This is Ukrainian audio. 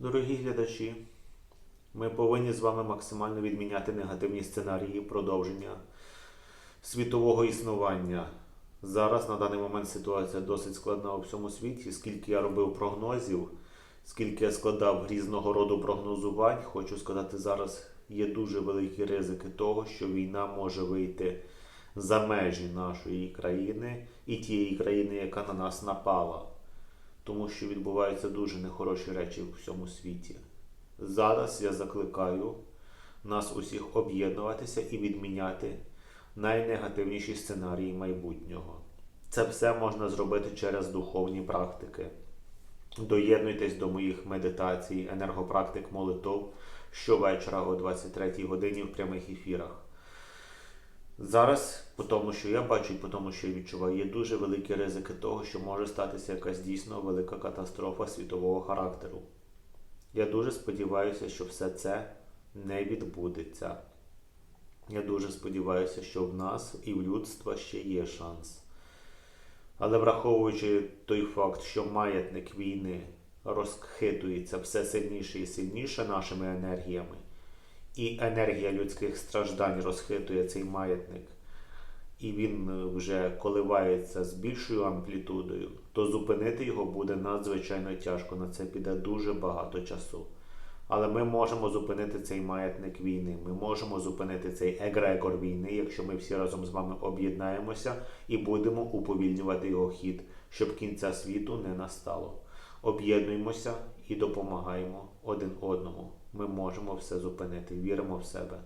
Дорогі глядачі, ми повинні з вами максимально відміняти негативні сценарії продовження світового існування. Зараз на даний момент ситуація досить складна у всьому світі. Скільки я робив прогнозів, скільки я складав різного роду прогнозувань, хочу сказати, зараз є дуже великі ризики того, що війна може вийти за межі нашої країни і тієї країни, яка на нас напала тому що відбуваються дуже нехороші речі у всьому світі. Зараз я закликаю нас усіх об'єднуватися і відміняти найнегативніші сценарії майбутнього. Це все можна зробити через духовні практики. Доєднуйтесь до моїх медитацій, енергопрактик молитов щовечора о 23 годині в прямих ефірах. Зараз, по тому, що я бачу, і по тому, що я відчуваю, є дуже великі ризики того, що може статися якась дійсно велика катастрофа світового характеру. Я дуже сподіваюся, що все це не відбудеться. Я дуже сподіваюся, що в нас і в людства ще є шанс. Але враховуючи той факт, що маятник війни розхитується все сильніше і сильніше нашими енергіями, і енергія людських страждань розхитує цей маятник, і він е, вже коливається з більшою амплітудою, то зупинити його буде надзвичайно тяжко. На це піде дуже багато часу. Але ми можемо зупинити цей маятник війни. Ми можемо зупинити цей егрегор війни, якщо ми всі разом з вами об'єднаємося і будемо уповільнювати його хід, щоб кінця світу не настало. Об'єднуємося і допомагаємо один одному. Ми можемо все зупинити. Віримо в себе.